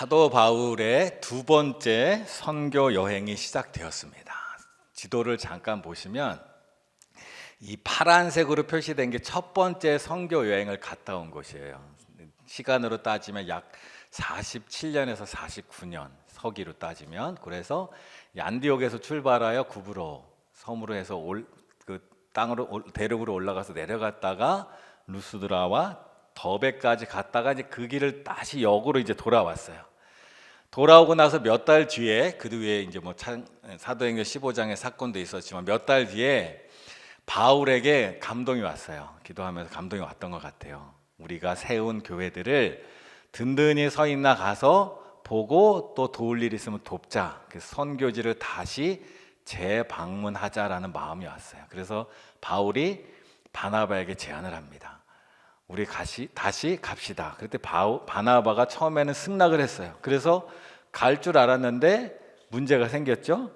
사도 바울의 두 번째 선교 여행이 시작되었습니다. 지도를 잠깐 보시면 이 파란색으로 표시된 게 첫 번째 선교 여행을 갔다 온 곳이에요. 시간으로 따지면 약 47년에서 49년 서기로 따지면 그래서 이 안디옥에서 출발하여 구브로 섬으로 해서 올, 그 땅으로 올- 대륙으로 올라가서 내려갔다가 루스드라와 더베까지 갔다가 이제 그 길을 다시 역으로 이제 돌아왔어요. 돌아오고 나서 몇 달 뒤에 그 뒤에 이제 뭐 찬- 사도행전 15장의 사건도 있었지만 몇 달 뒤에 바울에게 감동이 왔어요. 기도하면서 감동이 왔던 것 같아요. 우리가 세운 교회들을 든든히 서 있나 가서 보고 또 도울 일 있으면 돕자. 그래서 선교지를 다시 재방문하자라는 마음이 왔어요. 그래서 바울이 바나바에게 제안을 합니다. 우리 가시, 다시 갑시다. 그때 바나바가 처음에는 승낙을 했어요. 그래서 갈 줄 알았는데 문제가 생겼죠.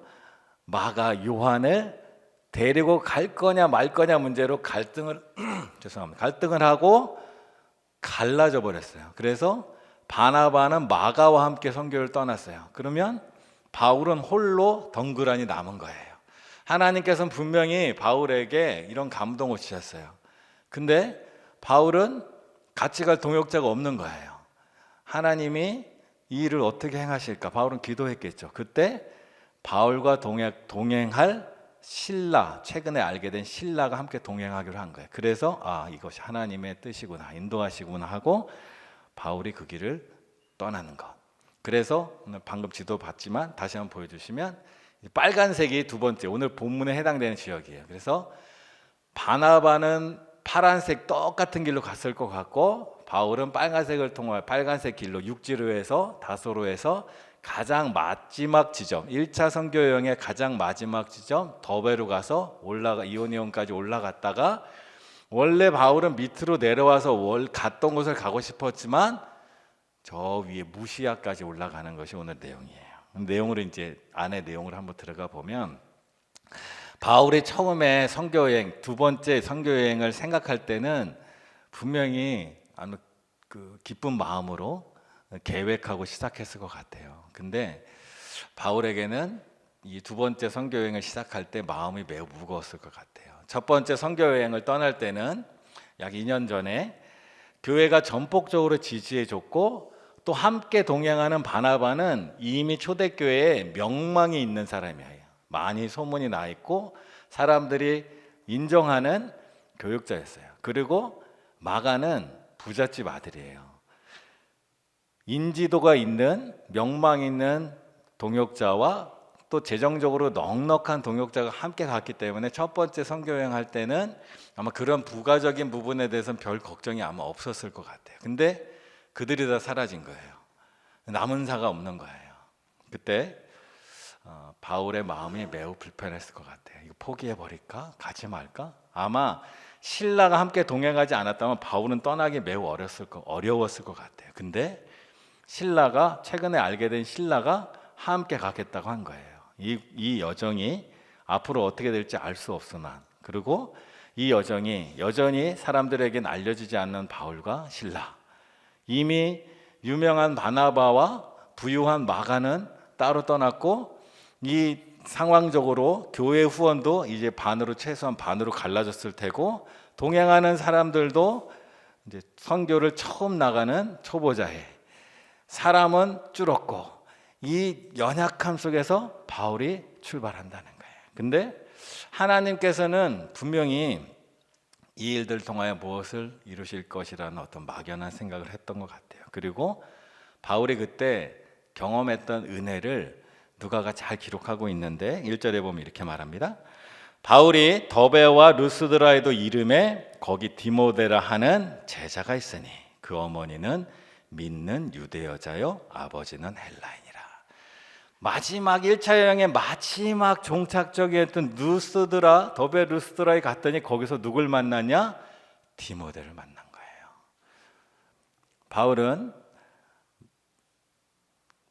마가 요한을 데리고 갈 거냐 말 거냐 문제로 갈등을 죄송합니다. 갈등을 하고 갈라져 버렸어요. 그래서 바나바는 마가와 함께 선교를 떠났어요. 그러면 바울은 홀로 덩그러니 남은 거예요. 하나님께서는 분명히 바울에게 이런 감동을 주셨어요. 근데 바울은 같이 갈 동역자가 없는 거예요. 하나님이 이 일을 어떻게 행하실까? 바울은 기도했겠죠. 그때 바울과 동행, 동행 할 신라, 최근에 알게 된 신라가 함께 동행하기로 한 거예요. 그래서 아, 이것이 하나님의 뜻이구나, 인도하시구나 하고 바울이 그 길을 떠나는 것. 그래서 방금 지도 봤지만 다시 한번 보여주시면 이 빨간색이 두 번째 오늘 본문에 해당되는 지역이에요. 그래서 바나바는 파란색 똑같은 길로 갔을 것 같고 바울은 빨간색을 통해 빨간색 길로 육지로 해서 다소로 해서 가장 마지막 지점 1차 선교 여행의 가장 마지막 지점 더베로 가서 올라가 이오니온까지 올라갔다가 원래 바울은 밑으로 내려와서 월 갔던 곳을 가고 싶었지만 저 위에 무시아까지 올라가는 것이 오늘 내용이에요. 내용으로 이제 안에 내용을 한번 들어가 보면 바울이 처음에 선교 여행 두 번째 선교 여행을 생각할 때는 분명히 아주 그 기쁜 마음으로 계획하고 시작했을 것 같아요. 근데 바울에게는 이 두 번째 선교 여행을 시작할 때 마음이 매우 무거웠을 것 같아요. 첫 번째 선교 여행을 떠날 때는 약 2년 전에 교회가 전폭적으로 지지해 줬고 또 함께 동행하는 바나바는 이미 초대교회에 명망이 있는 사람이에요. 많이 소문이 나 있고 사람들이 인정하는 교육자였어요. 그리고 마가는 부잣집 아들이에요. 인지도가 있는 명망 있는 동역자와 또 재정적으로 넉넉한 동역자가 함께 갔기 때문에 첫 번째 선교 여행 할 때는 아마 그런 부가적인 부분에 대해서는 별 걱정이 아마 없었을 것 같아요. 근데 그들이 다 사라진 거예요. 남은 사가 없는 거예요. 그때 어, 바울의 마음이 매우 불편했을 것 같아요. 이거 포기해 버릴까? 가지 말까? 아마 신라가 함께 동행하지 않았다면 바울은 떠나기 매우 어렸을 거 어려웠을 것 같아요. 근데 신라가 최근에 알게 된 신라가 함께 가겠다고 한 거예요. 이, 이 여정이 앞으로 어떻게 될지 알 수 없으나 그리고 이 여정이 여전히 사람들에겐 알려지지 않는 바울과 신라 이미 유명한 바나바와 부유한 마가는 따로 떠났고 이 상황적으로 교회 후원도 이제 반으로 최소한 반으로 갈라졌을 테고 동행하는 사람들도 이제 선교를 처음 나가는 초보자에 사람은 줄었고 이 연약함 속에서 바울이 출발한다는 거예요. 근데 하나님께서는 분명히 이 일들 통하여 무엇을 이루실 것이라는 어떤 막연한 생각을 했던 것 같아요. 그리고 바울이 그때 경험했던 은혜를 누가가 잘 기록하고 있는데 1절에 보면 이렇게 말합니다. 바울이 더베와 루스드라에도 이름에 거기 디모데라 하는 제자가 있으니 그 어머니는 믿는 유대 여자요 아버지는 헬라인이라. 마지막 1차 여행의 마지막 종착적이었던 루스드라 더베 루스드라에 갔더니 거기서 누굴 만났냐? 디모데를 만난 거예요. 바울은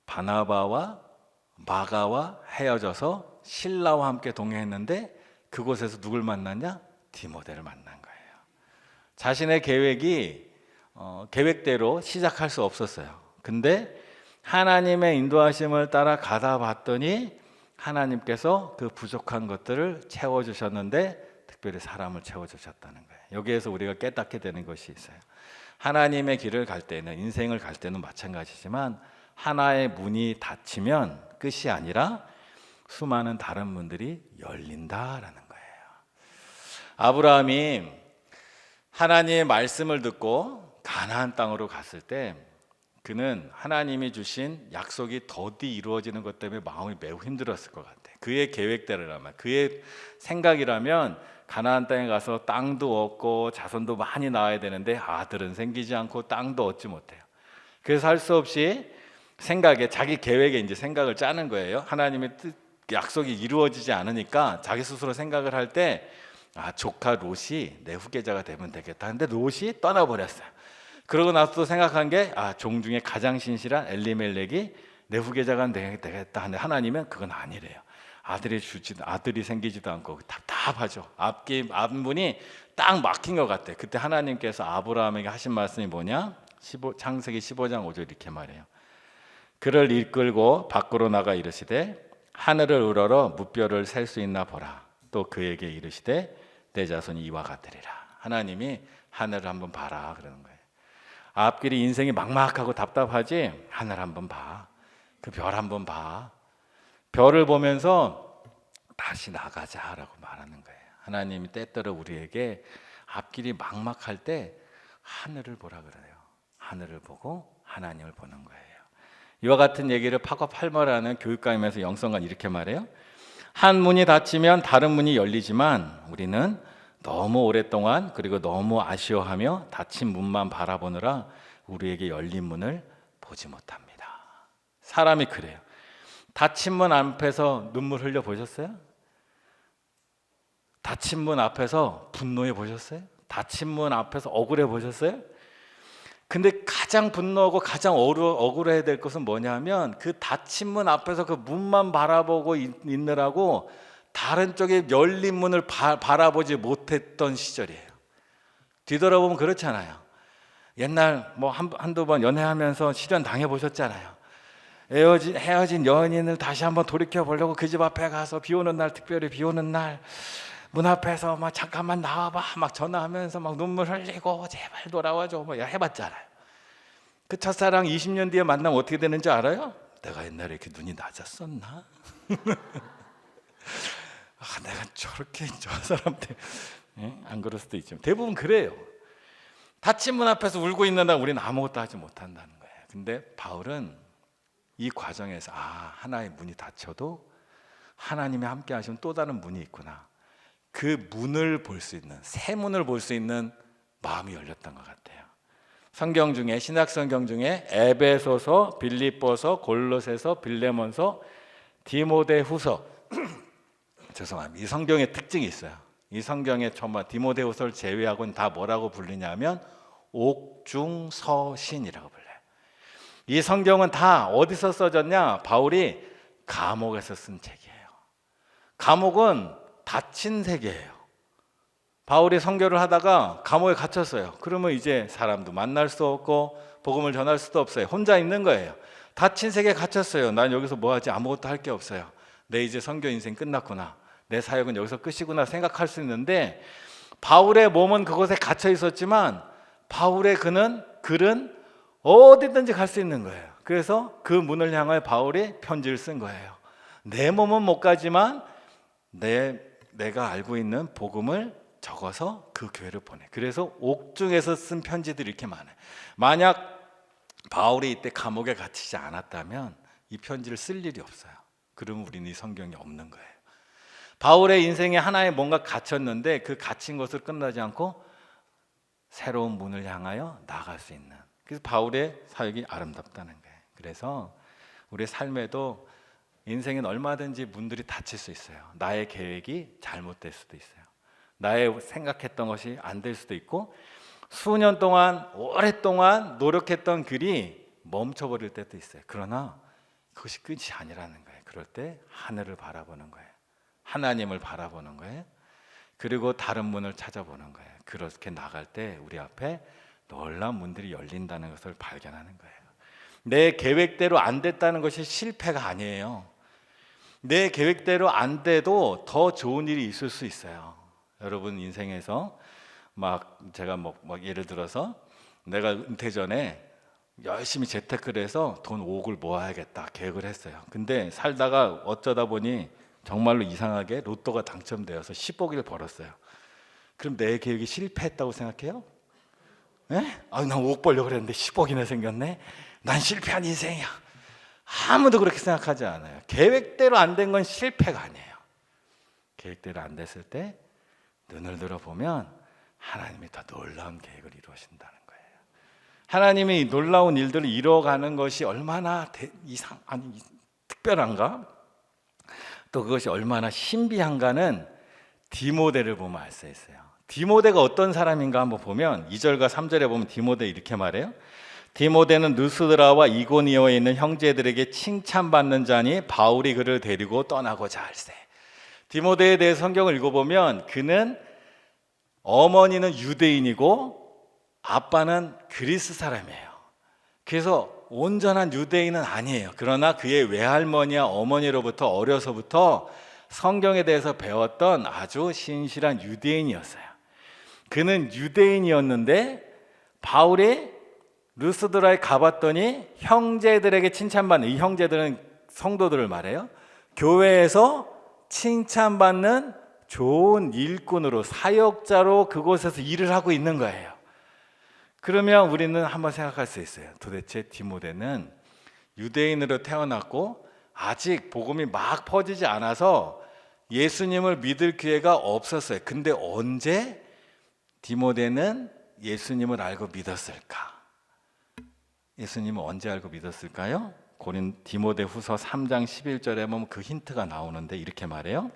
바나바와 마가와 헤어져서 신라와 함께 동행했는데 그곳에서 누굴 만났냐? 디모데를 만난 거예요. 자신의 계획이 어, 계획대로 시작할 수 없었어요. 근데 하나님의 인도하심을 따라 가다 봤더니 하나님께서 그 부족한 것들을 채워 주셨는데 특별히 사람을 채워 주셨다는 거예요. 여기에서 우리가 깨닫게 되는 것이 있어요. 하나님의 길을 갈 때는 인생을 갈 때는 마찬가지지만 하나의 문이 닫히면 끝이 아니라 수많은 다른 문들이 열린다라는 거예요. 아브라함이 하나님의 말씀을 듣고 가나안 땅으로 갔을 때 그는 하나님이 주신 약속이 더디 이루어지는 것 때문에 마음이 매우 힘들었을 것 같아. 그의 계획대로라면, 그의 생각이라면 가나안 땅에 가서 땅도 얻고 자손도 많이 낳아야 되는데 아들은 생기지 않고 땅도 얻지 못해요. 그래서 할 수 없이 생각에 자기 계획에 이제 생각을 짜는 거예요. 하나님의 뜻 약속이 이루어지지 않으니까 자기 스스로 생각을 할 때 아, 조카 롯이 내 후계자가 되면 되겠다. 근데 롯이 떠나버렸어요. 그러고 나서 또 생각한 게 아, 종 중에 가장 신실한 엘리멜렉이 내 후계자가 되겠다. 하는데 하나님은 그건 아니래요. 아들이 주지도 아들이 생기지도 않고 답답하죠. 앞기 앞문이 딱 막힌 것 같아. 그때 하나님께서 아브라함에게 하신 말씀이 뭐냐? 15, 창세기 15장 5절 이렇게 말해요. 그를 이끌고 밖으로 나가 이르시되 하늘을 우러러 무뼈를 셀 수 있나 보라. 또 그에게 이르시되 내 자손이 이와 같으리라. 하나님이 하늘을 한번 봐라 그러는 거예요. 앞길이 인생이 막막하고 답답하지 하늘 한번 봐. 그 별 한번 봐. 별을 보면서 다시 나가자라고 말하는 거예요. 하나님이 때때로 우리에게 앞길이 막막할 때 하늘을 보라 그래요. 하늘을 보고 하나님을 보는 거예요. 이와 같은 얘기를 파고팔머라는 교육감에서 영성관 이렇게 말해요. 한 문이 닫히면 다른 문이 열리지만 우리는 너무 오랫동안 그리고 너무 아쉬워하며 닫힌 문만 바라보느라 우리에게 열린 문을 보지 못합니다. 사람이 그래요. 닫힌 문 앞에서 눈물 흘려 보셨어요? 닫힌 문 앞에서 분노해 보셨어요? 닫힌 문 앞에서 억울해 보셨어요? 근데 가장 분노하고 가장 억울해야 될 것은 뭐냐면 그 닫힌 문 앞에서 그 문만 바라보고 있, 있느라고 다른 쪽에 열린 문을 바, 바라보지 못했던 시절이에요. 뒤돌아보면 그렇잖아요. 옛날 뭐 한, 한두 번 연애하면서 실현 당해 보셨잖아요. 헤어진, 헤어진 연인을 다시 한번 돌이켜 보려고 그 집 앞에 가서 비 오는 날 특별히 비 오는 날 문 앞에서 막 잠깐만 나와봐 막 전화하면서 막 눈물 흘리고 제발 돌아와줘 뭐 해봤잖아요. 그 첫사랑 20년 뒤에 만나면 어떻게 되는지 알아요? 내가 옛날에 이렇게 눈이 낮았었나? 아, 내가 저렇게 저 사람한테 예? 안 그럴 수도 있지만 대부분 그래요. 닫힌 문 앞에서 울고 있는다 우리는 아무것도 하지 못한다는 거예요. 근데 바울은 이 과정에서 아 하나의 문이 닫혀도 하나님이 함께 하시면 또 다른 문이 있구나. 그 문을 볼 수 있는 새 문을 볼 수 있는 마음이 열렸던 것 같아요. 성경 중에 신약 성경 중에 에베소서, 빌립보서, 골로새서, 빌레몬서, 디모데후서 죄송합니다. 이 성경의 특징이 있어요. 이 성경에 정말 디모데후서를 제외하고는 다 뭐라고 불리냐면 옥중서신이라고 불려요. 이 성경은 다 어디서 써졌냐? 바울이 감옥에서 쓴 책이에요. 감옥은 닫힌 세계예요. 바울이 선교를 하다가 감옥에 갇혔어요. 그러면 이제 사람도 만날 수 없고 복음을 전할 수도 없어요. 혼자 있는 거예요. 닫힌 세계에 갇혔어요. 난 여기서 뭐 하지? 아무것도 할 게 없어요. 내 이제 선교 인생 끝났구나. 내 사역은 여기서 끝이구나 생각할 수 있는데 바울의 몸은 그곳에 갇혀 있었지만 바울의 그는 글은 어디든지 갈 수 있는 거예요. 그래서 그 문을 향하여 바울이 편지를 쓴 거예요. 내 몸은 못 가지만 내 내가 알고 있는 복음을 적어서 그 교회를 보내. 그래서 옥중에서 쓴 편지들이 이렇게 많아요. 만약 바울이 이때 감옥에 갇히지 않았다면 이 편지를 쓸 일이 없어요. 그러면 우리는 이 성경이 없는 거예요. 바울의 인생에 하나의 뭔가 갇혔는데 그 갇힌 것을 끝나지 않고 새로운 문을 향하여 나갈 수 있는. 그래서 바울의 사역이 아름답다는 거예요. 그래서 우리 삶에도 인생엔 얼마든지 문들이 닫힐 수 있어요. 나의 계획이 잘못될 수도 있어요. 나의 생각했던 것이 안 될 수도 있고 수년 동안 오랫동안 노력했던 글이 멈춰버릴 때도 있어요. 그러나 그것이 끝이 아니라는 거예요. 그럴 때 하늘을 바라보는 거예요. 하나님을 바라보는 거예요. 그리고 다른 문을 찾아보는 거예요. 그렇게 나갈 때 우리 앞에 놀라운 문들이 열린다는 것을 발견하는 거예요. 내 계획대로 안 됐다는 것이 실패가 아니에요. 내 계획대로 안 돼도 더 좋은 일이 있을 수 있어요. 여러분 인생에서 막 제가 뭐, 막 예를 들어서 내가 은퇴 전에 열심히 재테크를 해서 돈 5억을 모아야겠다 계획을 했어요. 근데 살다가 어쩌다 보니 정말로 이상하게 로또가 당첨되어서 10억을 벌었어요. 그럼 내 계획이 실패했다고 생각해요? 예? 아, 난 5억 벌려고 그랬는데 10억이나 생겼네. 난 실패한 인생이야. 아무도 그렇게 생각하지 않아요. 계획대로 안 된 건 실패가 아니에요. 계획대로 안 됐을 때 눈을 들어 보면 하나님이 더 놀라운 계획을 이루어진다는 거예요. 하나님이 이 놀라운 일들을 이루어가는 것이 얼마나 대, 이상 아니 특별한가? 또 그것이 얼마나 신비한가는 디모데를 보면 알 수 있어요. 디모데가 어떤 사람인가 한번 보면 2절과 3절에 보면 디모데 이렇게 말해요. 디모데는 누스드라와 이고니오에 있는 형제들에게 칭찬받는 자니 바울이 그를 데리고 떠나고자 할세. 디모데에 대해 성경을 읽어보면 그는 어머니는 유대인이고 아빠는 그리스 사람이에요. 그래서 온전한 유대인은 아니에요. 그러나 그의 외할머니와 어머니로부터 어려서부터 성경에 대해서 배웠던 아주 신실한 유대인이었어요. 그는 유대인이었는데 바울이 루스드라에 가봤더니 형제들에게 칭찬받는 이 형제들은 성도들을 말해요. 교회에서 칭찬받는 좋은 일꾼으로 사역자로 그곳에서 일을 하고 있는 거예요. 그러면 우리는 한번 생각할 수 있어요. 도대체 디모데는 유대인으로 태어났고 아직 복음이 막 퍼지지 않아서 예수님을 믿을 기회가 없었어요. 근데 언제 디모데는 예수님을 알고 믿었을까? 예수님을 언제 알고 믿었을까요? 고린 디모데 후서 3장 11절에 보면 그 힌트가 나오는데 이렇게 말해요.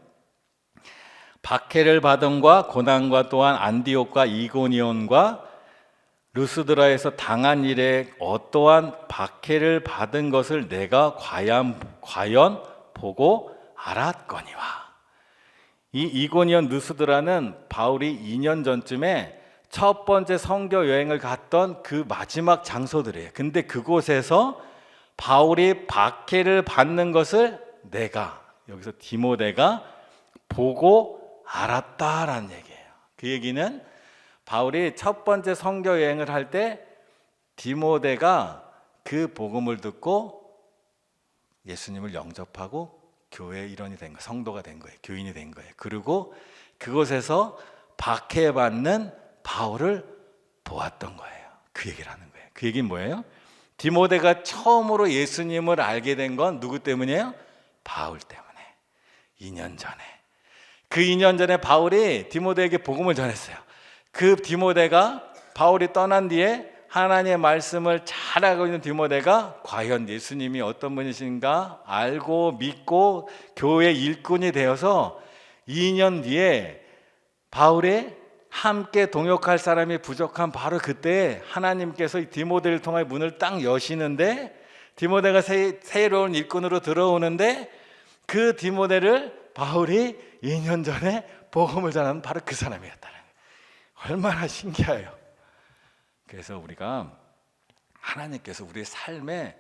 박해를 받음과 고난과 또한 안디옥과 이고니온과 루스드라에서 당한 일에 어떠한 박해를 받은 것을 내가 과연 과연 보고 알았거니와 이 이고니온 루스드라는 바울이 2년 전쯤에 첫 번째 선교 여행을 갔던 그 마지막 장소들이에요. 근데 그곳에서 바울이 박해를 받는 것을 내가 여기서 디모데가 보고 알았다라는 얘기예요. 그 얘기는 바울이 첫 번째 선교 여행을 할 때 디모데가 그 복음을 듣고 예수님을 영접하고 교회 일원이 된 거, 성도가 된 거예요. 교인이 된 거예요. 그리고 그곳에서 박해받는 바울을 보았던 거예요. 그 얘기를 하는 거예요. 그 얘기는 뭐예요? 디모데가 처음으로 예수님을 알게 된 건 누구 때문이에요? 바울 때문에. 2년 전에. 그 2년 전에 바울이 디모데에게 복음을 전했어요. 그 디모데가 바울이 떠난 뒤에 하나님의 말씀을 잘 알고 있는 디모데가 과연 예수님이 어떤 분이신가 알고 믿고 교회 일꾼이 되어서 2년 뒤에 바울의 함께 동역할 사람이 부족한 바로 그때 하나님께서 디모데를 통해 문을 딱 여시는데 디모데가 새, 새로운 일꾼으로 들어오는데 그 디모데를 바울이 2년 전에 복음을 전하는 바로 그 사람이었다는 거예요. 얼마나 신기해요. 그래서 우리가 하나님께서 우리의 삶에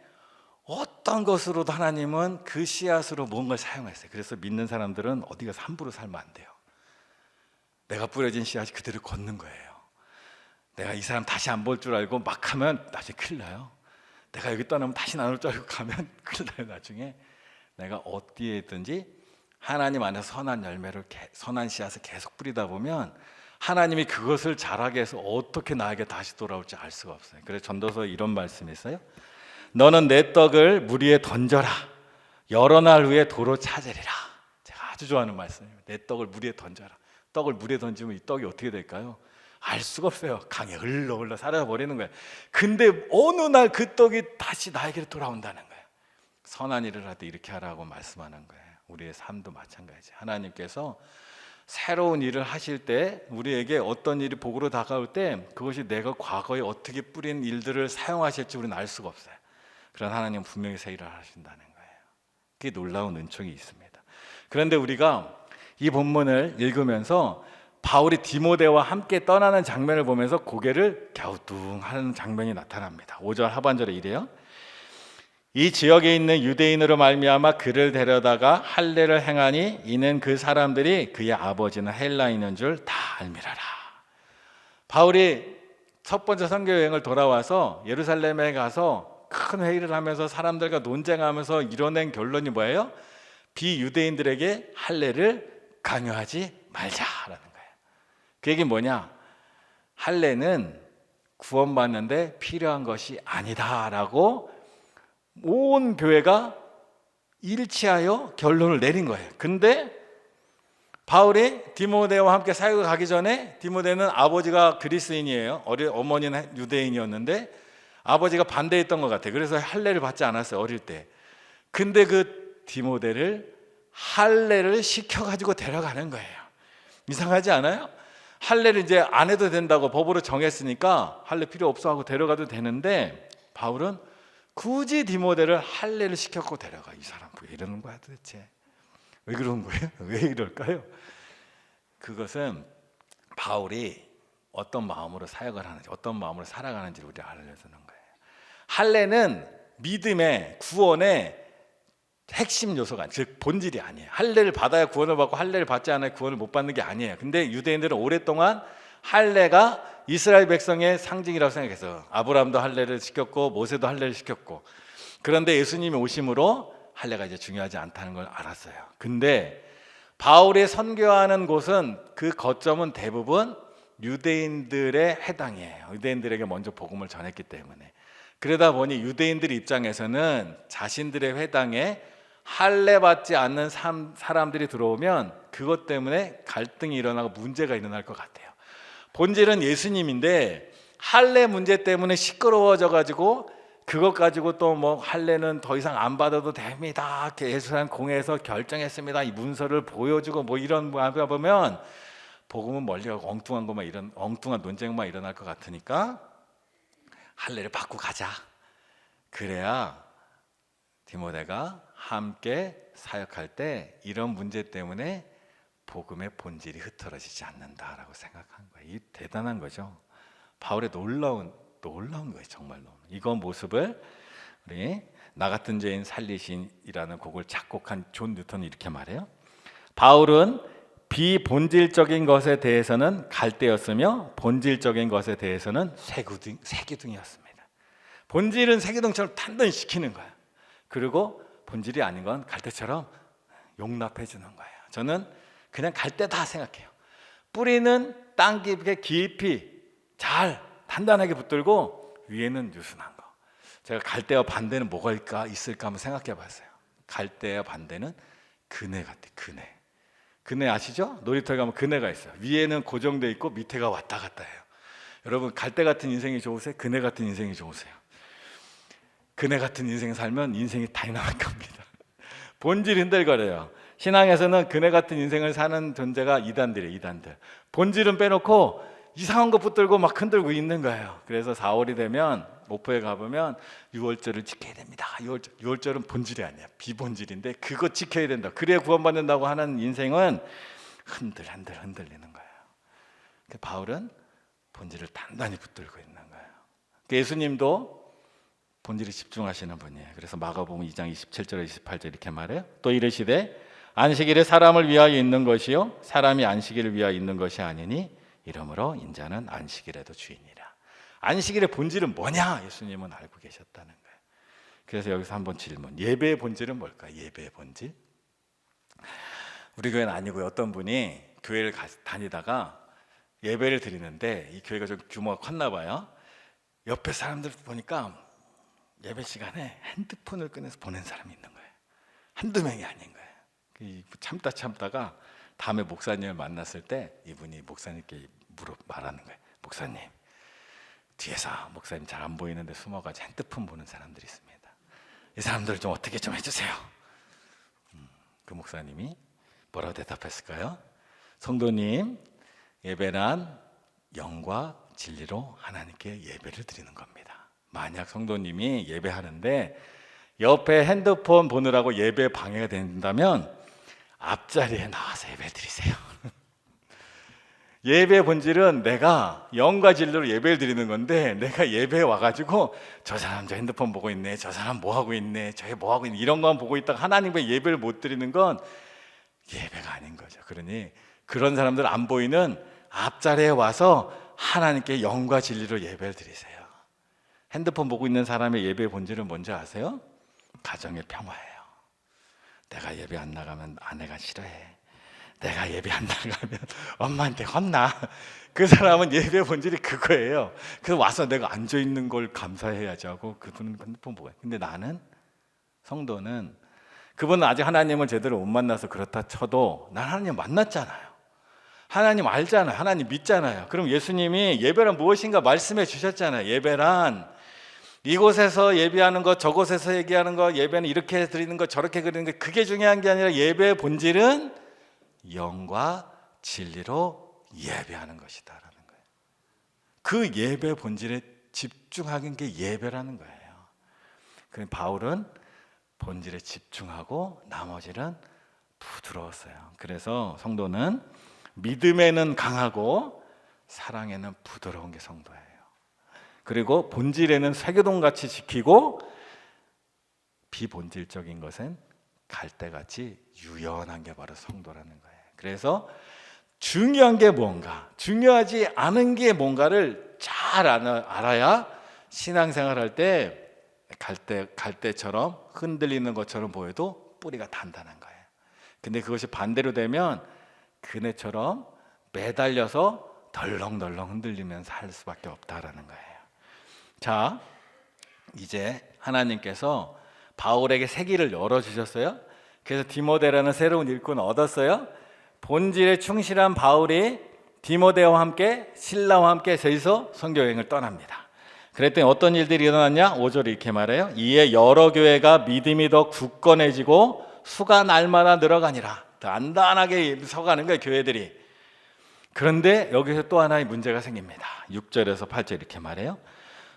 어떤 것으로도 하나님은 그 씨앗으로 뭔가를 사용했어요. 그래서 믿는 사람들은 어디 가서 함부로 살면 안 돼요. 내가 뿌려진 씨앗이 그대로 걷는 거예요. 내가 이 사람 다시 안 볼 줄 알고 막 하면 나중에 큰일 나요. 내가 여기 떠나면 다시 나눌 줄 알고 가면 큰일 나요, 나중에. 내가 어디에 있든지 하나님 안에서 선한 열매를, 선한 씨앗을 계속 뿌리다 보면 하나님이 그것을 자라게 해서 어떻게 나에게 다시 돌아올지 알 수가 없어요. 그래서 전도서 이런 말씀이 있어요. 너는 내 떡을 물 위에 던져라. 여러 날 후에 도로 찾으리라. 제가 아주 좋아하는 말씀이에요. 내 떡을 물 위에 던져라. 떡을 물에 던지면 이 떡이 어떻게 될까요? 알 수가 없어요. 강에 흘러 흘러 사라져 버리는 거예요. 근데 어느 날 그 떡이 다시 나에게로 돌아온다는 거예요. 선한 일을 할때 이렇게 하라고 말씀하는 거예요. 우리의 삶도 마찬가지. 하나님께서 새로운 일을 하실 때 우리에게 어떤 일이 복으로 다가올 때 그것이 내가 과거에 어떻게 뿌린 일들을 사용하실지 우리는 알 수가 없어요. 그런 하나님 분명히 새 일을 하신다는 거예요. 그게 놀라운 은총이 있습니다. 그런데 우리가 이 본문을 읽으면서 바울이 디모데와 함께 떠나는 장면을 보면서 고개를 갸우뚱하는 장면이 나타납니다. 5절 하반절에 이래요. 이 지역에 있는 유대인으로 말미암아 그를 데려다가 할례를 행하니 이는 그 사람들이 그의 아버지는 헬라인인 줄 다 알미라라. 바울이 첫 번째 선교 여행을 돌아와서 예루살렘에 가서 큰 회의를 하면서 사람들과 논쟁하면서 이뤄낸 결론이 뭐예요? 비유대인들에게 할례를 강요하지 말자라는 거예요. 그 얘기 뭐냐? 할례는 구원받는데 필요한 것이 아니다라고 온 교회가 일치하여 결론을 내린 거예요. 근데 바울이 디모데와 함께 사역을 가기 전에 디모데는 아버지가 그리스인이에요. 어리, 어머니는 유대인이었는데 아버지가 반대했던 것 같아요. 그래서 할례를 받지 않았어요. 어릴 때. 근데 그 디모데를 할례를 시켜가지고 데려가는 거예요. 이상하지 않아요? 할례를 이제 안 해도 된다고 법으로 정했으니까 할례 필요 없어 하고 데려가도 되는데 바울은 굳이 디모데를 할례를 시켰고 데려가 이 사람 왜 이러는 거야 도대체 왜 그런 거예요? 왜 이럴까요? 그것은 바울이 어떤 마음으로 사역을 하는지 어떤 마음으로 살아가는지를 우리 알려주는 거예요. 할례는 믿음의 구원의 핵심 요소가 즉 본질이 아니에요. 할례를 받아야 구원을 받고 할례를 받지 않아야 구원을 못 받는 게 아니에요. 근데 유대인들은 오랫동안 할례가 이스라엘 백성의 상징이라고 생각해서 아브라함도 할례를 시켰고 모세도 할례를 시켰고 그런데 예수님이 오심으로 할례가 이제 중요하지 않다는 걸 알았어요. 근데 바울이 선교하는 곳은 그 거점은 대부분 유대인들의 해당이에요. 유대인들에게 먼저 복음을 전했기 때문에. 그러다 보니 유대인들 입장에서는 자신들의 회당에 할례 받지 않는 삼- 사람들이 들어오면 그것 때문에 갈등이 일어나고 문제가 일어날 것 같아요. 본질은 예수님인데 할례 문제 때문에 시끄러워져 가지고 그것 가지고 또 뭐 할례는 더 이상 안 받아도 됩니다. 이렇게 예수님 공회에서 결정했습니다. 이 문서를 보여주고 뭐 이런 거 하다 보면 복음은 멀리 가고 엉뚱한 것만 이런 엉뚱한 논쟁만 일어날 것 같으니까 할례를 받고 가자. 그래야 디모데가 함께 사역할 때 이런 문제 때문에 복음의 본질이 흐트러지지 않는다라고 생각한 거예요. 이 대단한 거죠. 바울의 놀라운 놀라운 거예요, 정말로. 이건 모습을 우리 나 같은 죄인 살리신이라는 곡을 작곡한 존 뉴턴이 이렇게 말해요. 바울은 비본질적인 것에 대해서는 갈대였으며 본질적인 것에 대해서는 쇠기둥, 쇠기둥이었습니다. 본질은 쇠기둥처럼 단단히 시키는 거야. 그리고 본질이 아닌 건 갈대처럼 용납해 주는 거예요. 저는 그냥 갈대다 생각해요. 뿌리는 땅 깊게 깊이 잘 단단하게 붙들고 위에는 유순한 거. 제가 갈대와 반대는 뭐가 있을까, 한번 생각해 봤어요. 갈대와 반대는 그네 같아, 그네. 그네 아시죠? 놀이터에 가면 그네가 있어요. 위에는 고정돼 있고 밑에가 왔다 갔다 해요. 여러분 갈대 같은 인생이 좋으세요? 그네 같은 인생이 좋으세요? 그네 같은 인생 살면 인생이 다이나믹 합니다. 본질 흔들거려요. 신앙에서는 그네 같은 인생을 사는 존재가 이단들이에요, 이단들. 본질은 빼놓고 이상한 거 붙들고 막 흔들고 있는 거예요. 그래서 4월이 되면 목포에 가보면 6월절을 지켜야 됩니다. 6월절, 6월절은 본질이 아니야. 비본질인데 그거 지켜야 된다. 그래야 구원받는다고 하는 인생은 흔들 흔들 흔들리는 거예요. 그 바울은 본질을 단단히 붙들고 있는 거예요. 그 예수님도 본질에 집중하시는 분이에요. 그래서 마가복음 2장 27절 28절 이렇게 말해요. 또 이르시되 안식일에 사람을 위하여 있는 것이요 사람이 안식일을 위하여 있는 것이 아니니 이러므로 인자는 안식일에도 주인이라. 안식일의 본질은 뭐냐? 예수님은 알고 계셨다는 거예요. 그래서 여기서 한번 질문. 예배의 본질은 뭘까? 예배의 본질? 우리 교회는 아니고요. 어떤 분이 교회를 가, 다니다가 예배를 드리는데 이 교회가 좀 규모가 컸나 봐요. 옆에 사람들 보니까 예배 시간에 핸드폰을 꺼내서 보낸 사람이 있는 거예요. 한두 명이 아닌 거예요. 이 참다 참다가 다음에 목사님을 만났을 때 이분이 목사님께 물어 말하는 거예요. 목사님 뒤에서 목사님 잘 안 보이는데 숨어가지고 핸드폰 보는 사람들이 있습니다. 이 사람들을 좀 어떻게 좀 해주세요. 음, 그 목사님이 뭐라고 대답했을까요? 성도님 예배란 영과 진리로 하나님께 예배를 드리는 겁니다. 만약 성도님이 예배하는데 옆에 핸드폰 보느라고 예배 방해가 된다면 앞자리에 나와서 예배 드리세요. 예배 본질은 내가 영과 진리로 예배를 드리는 건데 내가 예배에 와가지고 저 사람 저 핸드폰 보고 있네 저 사람 뭐 하고 있네 저게 뭐 하고 있네 이런 것만 보고 있다가 하나님의 예배를 못 드리는 건 예배가 아닌 거죠 그러니 그런 사람들 안 보이는 앞자리에 와서 하나님께 영과 진리로 예배를 드리세요 핸드폰 보고 있는 사람의 예배 본질은 뭔지 아세요? 가정의 평화예요 내가 예배 안 나가면 아내가 싫어해 내가 예배 안 나가면 엄마한테 혼나. 그 사람은 예배 본질이 그거예요. 그래서 와서 내가 앉아 있는 걸 감사해야지 하고 그분은 핸드폰 보고. 근데 나는 성도는 그분은 아직 하나님을 제대로 못 만나서 그렇다 쳐도 난 하나님 만났잖아요. 하나님 알잖아요. 하나님 믿잖아요. 그럼 예수님이 예배란 무엇인가 말씀해 주셨잖아요. 예배란 이곳에서 예배하는 것, 저곳에서 얘기하는 것, 예배는 이렇게 드리는 것, 저렇게 드리는 것, 그게 중요한 게 아니라 예배의 본질은 영과 진리로 예배하는 것이다라는 거예요. 그 예배 본질에 집중하는 게 예배라는 거예요. 그 바울은 본질에 집중하고 나머지는 부드러웠어요. 그래서 성도는 믿음에는 강하고 사랑에는 부드러운 게 성도예요. 그리고 본질에는 세계동 같이 지키고 비본질적인 것은 갈대같이 유연한 게 바로 성도라는 거예요. 그래서 중요한 게 뭔가, 중요하지 않은 게 뭔가를 잘 알아야 신앙생활 할때 갈대 갈대처럼 흔들리는 것처럼 보여도 뿌리가 단단한 거예요. 근데 그것이 반대로 되면 그네처럼 매달려서 덜렁덜렁 흔들리면서 할 수밖에 없다라는 거예요. 자, 이제 하나님께서 바울에게 세기를 열어 주셨어요. 그래서 디모데라는 새로운 일꾼 얻었어요. 본질에 충실한 바울이 디모데와 함께 신라와 함께 저기서 선교 여행을 떠납니다. 그랬더니 어떤 일들이 일어났냐? 5절에 이렇게 말해요. 이에 여러 교회가 믿음이 더 굳건해지고 수가 날마다 늘어가니라. 더 안단하게 서가는 거예요, 교회들이. 그런데 여기서 또 하나의 문제가 생깁니다. 6절에서 8절 이렇게 말해요.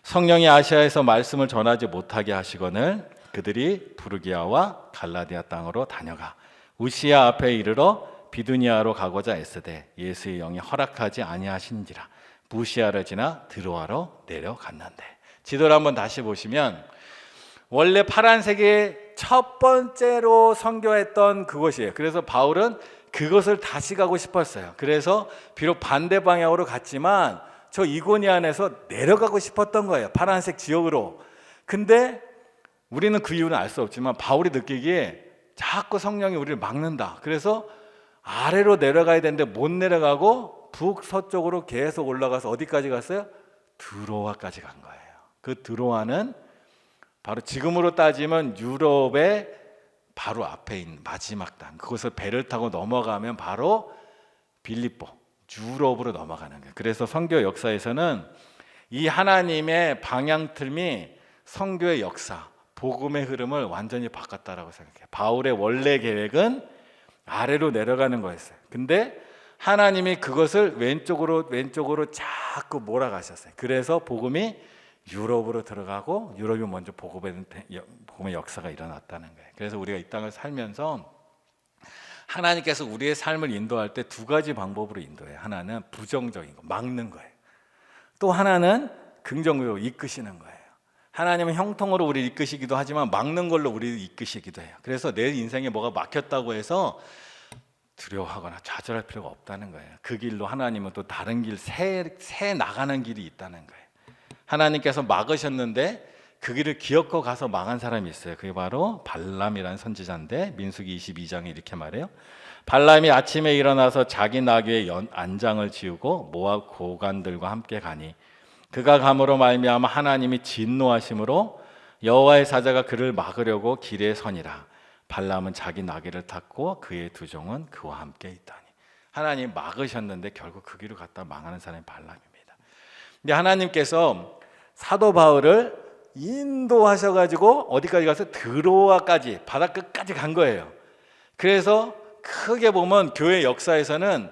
성령이 아시아에서 말씀을 전하지 못하게 하시거늘 그들이 부르기아와 갈라디아 땅으로 다녀가 우시아 앞에 이르러 비두니아로 가고자 애쓰되 예수의 영이 허락하지 아니하신지라 무시아를 지나 드로아로 내려갔는데 지도를 한번 다시 보시면 원래 파란색의 첫 번째로 선교했던 그곳이에요. 그래서 바울은 그것을 다시 가고 싶었어요. 그래서 비록 반대 방향으로 갔지만 저 이고니안에서 내려가고 싶었던 거예요. 파란색 지역으로. 근데 우리는 그 이유는 알 수 없지만 바울이 느끼기에 자꾸 성령이 우리를 막는다. 그래서 아래로 내려가야 되는데 못 내려가고 북서쪽으로 계속 올라가서 어디까지 갔어요? 드로아까지 간 거예요. 그 드로아는 바로 지금으로 따지면 유럽의 바로 앞에 있는 마지막 땅. 그곳을 배를 타고 넘어가면 바로 빌립보, 유럽으로 넘어가는 거예요. 그래서 선교 역사에서는 이 하나님의 방향 틀이 선교의 역사, 복음의 흐름을 완전히 바꿨다라고 생각해요. 바울의 원래 계획은 아래로 내려가는 거였어요. 근데 하나님이 그것을 왼쪽으로 왼쪽으로 자꾸 몰아가셨어요. 그래서 복음이 유럽으로 들어가고 유럽이 먼저 복음의 역사가 일어났다는 거예요. 그래서 우리가 이 땅을 살면서 하나님께서 우리의 삶을 인도할 때 두 가지 방법으로 인도해요. 하나는 부정적인 거, 막는 거예요. 또 하나는 긍정적으로 이끄시는 거예요. 하나님은 형통으로 우리를 이끄시기도 하지만 막는 걸로 우리를 이끄시기도 해요. 그래서 내 인생에 뭐가 막혔다고 해서 두려워하거나 좌절할 필요가 없다는 거예요. 그 길로 하나님은 또 다른 길, 새, 새 나가는 길이 있다는 거예요. 하나님께서 막으셨는데 그 길을 기어코 가서 망한 사람이 있어요. 그게 바로 발람이라는 선지자인데 민수기 22장에 이렇게 말해요. 발람이 아침에 일어나서 자기 나귀의 연, 안장을 지우고 모압 고관들과 함께 가니 그가 감으로 말미암아 하나님이 진노하심으로 여호와의 사자가 그를 막으려고 길에 서니라. 발람은 자기 나귀를 탔고 그의 두 종은 그와 함께 있다니. 하나님 막으셨는데 결국 그 길을 갔다 망하는 사람이 발람입니다. 근데 하나님께서 사도 바울을 인도하셔가지고 어디까지 가서 드로아까지 바다 끝까지 간 거예요. 그래서 크게 보면 교회 역사에서는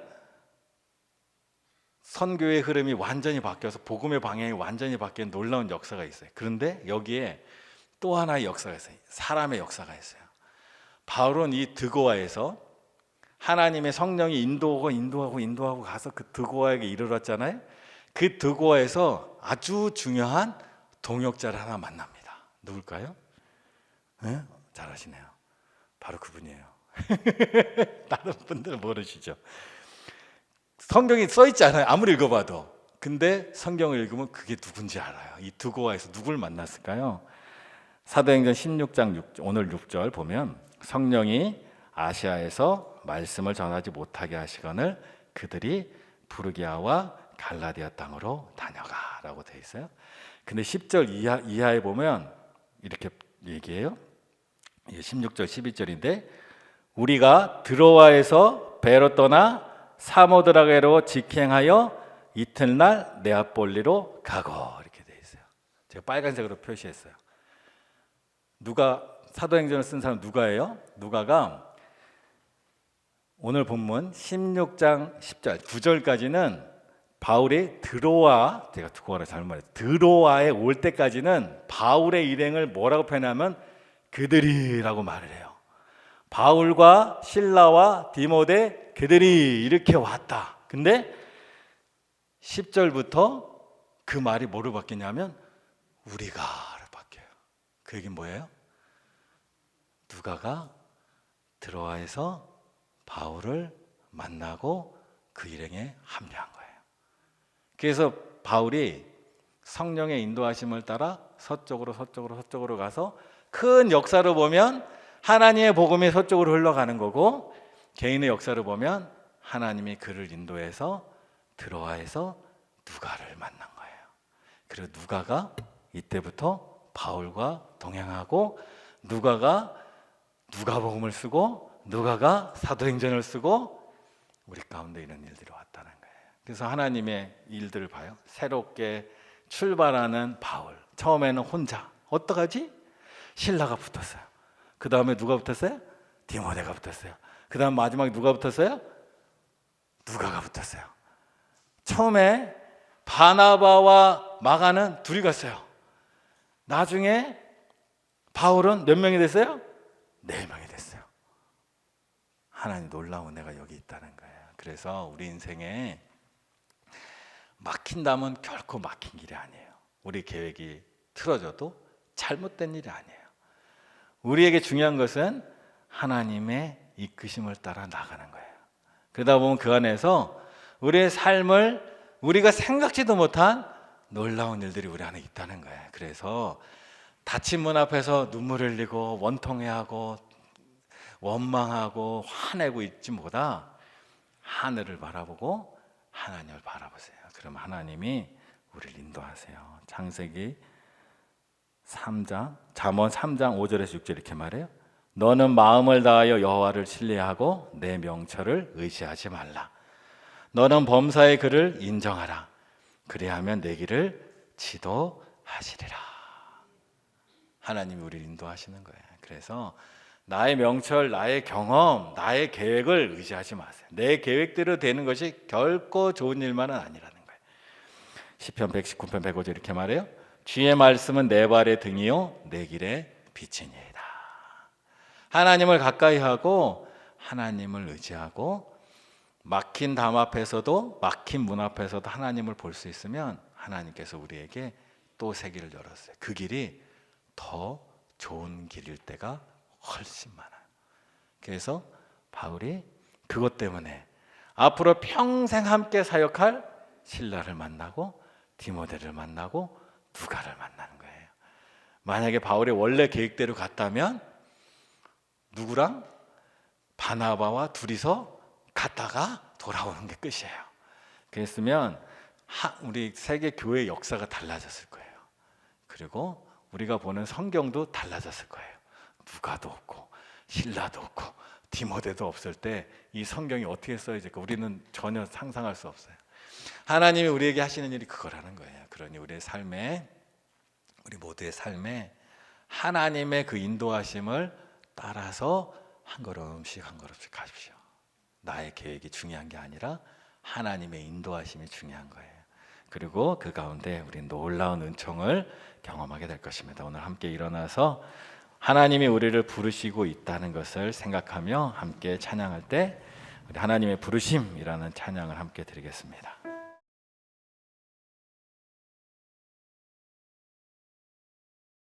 선교의 흐름이 완전히 바뀌어서 복음의 방향이 완전히 바뀐 놀라운 역사가 있어요. 그런데 여기에 또 하나의 역사가 있어요. 사람의 역사가 있어요. 바울은 이 드고아에서 하나님의 성령이 인도하고 인도하고 인도하고 가서 그 드고아에게 이르렀잖아요. 그 드고아에서 아주 중요한 동역자를 하나 만납니다. 누굴까요? 네? 잘하시네요. 바로 그분이에요. 다른 분들은 모르시죠. 성경에 써 있지 않아요. 아무리 읽어봐도. 근데 성경을 읽으면 그게 누군지 알아요. 이 드고아에서 누굴 만났을까요? 사도행전 16장 6, 오늘 6절 보면 성령이 아시아에서 말씀을 전하지 못하게 하시거늘 그들이 부르기아와 갈라디아 땅으로 다녀가 라고 돼 있어요. 근데 10절 이하, 이하에 보면 이렇게 얘기해요. 16절 12절인데 우리가 드로아에서 배로 떠나 사모드라게로 직행하여 이튿날 네아폴리로 가고 이렇게 돼 있어요. 제가 빨간색으로 표시했어요. 누가 사도행전을 쓴 사람 누가예요? 누가가 오늘 본문 16장 10절 9절까지는 바울이 드로아 제가 드고아를 잘못 말했어요. 드로아에 올 때까지는 바울의 일행을 뭐라고 표현하면 그들이라고 말을 해요. 바울과 신라와 디모데 그들이 이렇게 왔다. 근데 10절부터 그 말이 뭐로 바뀌냐면 우리가로 바뀌어요. 그 얘기 뭐예요? 누가가 드로아에서 바울을 만나고 그 일행에 합류한 거예요. 그래서 바울이 성령의 인도하심을 따라 서쪽으로 서쪽으로 서쪽으로 가서 큰 역사로 보면 하나님의 복음이 서쪽으로 흘러가는 거고 개인의 역사를 보면 하나님이 그를 인도해서 드로아에서 누가를 만난 거예요. 그리고 누가가 이때부터 바울과 동행하고 누가가 누가복음을 쓰고 누가가 사도행전을 쓰고 우리 가운데 이런 일들이 거예요. 그래서 하나님의 일들을 봐요. 새롭게 출발하는 바울. 처음에는 혼자. 어떡하지? 신라가 붙었어요. 그 다음에 누가 붙었어요? 디모데가 붙었어요. 그 다음 마지막에 누가 붙었어요? 누가가 붙었어요. 처음에 바나바와 마가는 둘이 갔어요. 나중에 바울은 몇 명이 됐어요? 네 명이 됐어요. 하나님 놀라운 내가 여기 있다는 거예요. 그래서 우리 인생에 막힌다면 결코 막힌 길이 아니에요. 우리 계획이 틀어져도 잘못된 일이 아니에요. 우리에게 중요한 것은 하나님의 이끄심을 따라 나가는 거예요. 그러다 보면 그 안에서 우리의 삶을 우리가 생각지도 못한 놀라운 일들이 우리 안에 있다는 거예요. 그래서 닫힌 문 앞에서 눈물을 흘리고 원통해하고 원망하고 화내고 있지보다 하늘을 바라보고 하나님을 바라보세요. 그럼 하나님이 우리를 인도하세요. 창세기 3장 잠언 3장 5절에서 6절 이렇게 말해요. 너는 마음을 다하여 여호와를 신뢰하고 내 명철을 의지하지 말라. 너는 범사의 그를 인정하라. 그리하면 내 길을 지도하시리라. 하나님이 우리를 인도하시는 거예요. 그래서 나의 명철, 나의 경험, 나의 계획을 의지하지 마세요. 내 계획대로 되는 것이 결코 좋은 일만은 아니라는. 시편 119편 105절 이렇게 말해요. 주의 말씀은 내 발의 등이요 내 길의 빛이니이다. 하나님을 가까이 하고 하나님을 의지하고 막힌 담 앞에서도 막힌 문 앞에서도 하나님을 볼 수 있으면 하나님께서 우리에게 또 새 길을 열었어요. 그 길이 더 좋은 길일 때가 훨씬 많아요. 그래서 바울이 그것 때문에 앞으로 평생 함께 사역할 신라를 만나고 디모데를 만나고 누가를 만나는 거예요. 만약에 바울의 원래 계획대로 갔다면 누구랑 바나바와 둘이서 갔다가 돌아오는 게 끝이에요. 그랬으면 우리 세계 교회 역사가 달라졌을 거예요. 그리고 우리가 보는 성경도 달라졌을 거예요. 누가도 없고 신라도 없고 디모데도 없을 때 이 성경이 어떻게 써야 될까 우리는 전혀 상상할 수 없어요. 하나님이 우리에게 하시는 일이 그거라는 거예요. 그러니 우리의 삶에 우리 모두의 삶에 하나님의 그 인도하심을 따라서 한 걸음씩 한 걸음씩 가십시오. 나의 계획이 중요한 게 아니라 하나님의 인도하심이 중요한 거예요. 그리고 그 가운데 우리 놀라운 은총을 경험하게 될 것입니다. 오늘 함께 일어나서 하나님이 우리를 부르시고 있다는 것을 생각하며 함께 찬양할 때 우리 하나님의 부르심이라는 찬양을 함께 드리겠습니다.